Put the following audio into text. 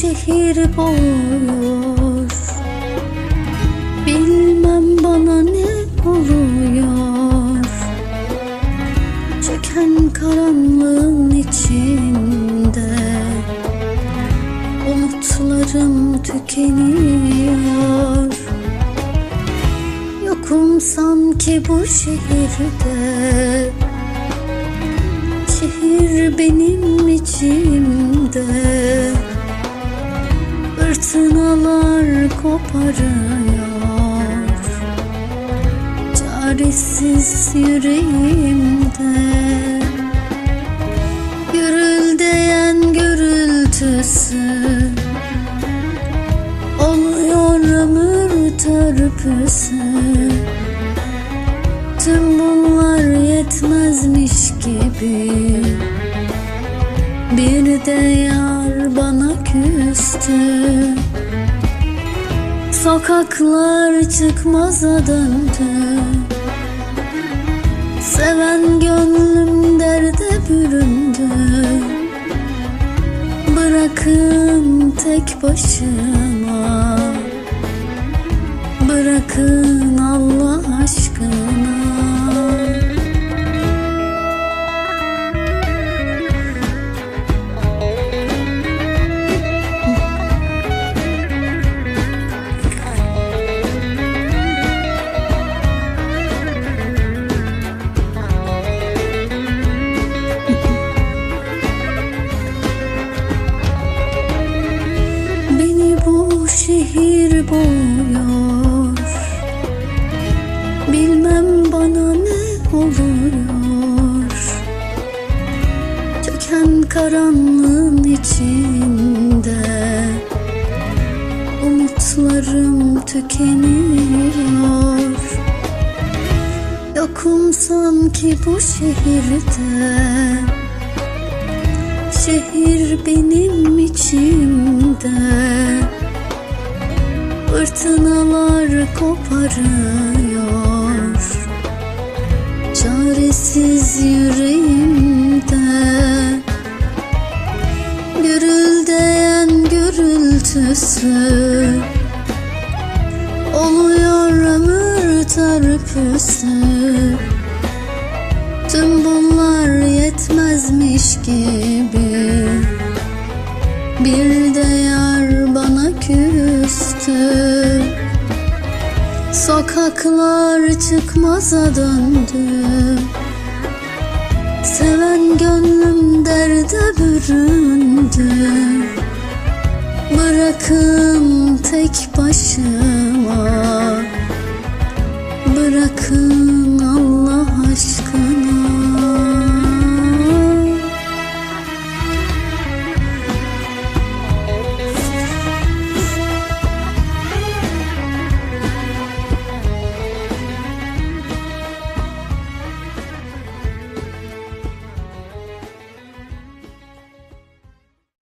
şehir boğuyor. Bilmem bana ne oluyor. Çöken karanlığın içinde Umutlarım tükeniyor. Yokum sanki bu şehirde. Şehir benim içimde koparıyor Çaresiz yüreğimde Gürüldeyen gürültüsü Oluyor ömür törpüsü. Tüm bunlar yetmezmiş gibi Bir de yar bana küstü Sokaklar çıkmaza döndü Seven gönlüm derde büründü. Bırakın tek başıma. Bırakın Allah aşkına şehir boğuyor Bilmem bana ne oluyor. Çöken karanlığın içinde Umutlarım tükeniyor. Yokum sanki bu şehirde. Şehir benim içimde Fırtınalar koparıyor. Çaresiz yüreğimde. Gürüldeyen gürültüsü Oluyor ömür törpüsü. Tüm bunlar yetmezmiş gibi. Bir de yar bana küstü Sokaklar çıkmaza döndü. Seven gönlüm derde büründü. Bırakın tek başıma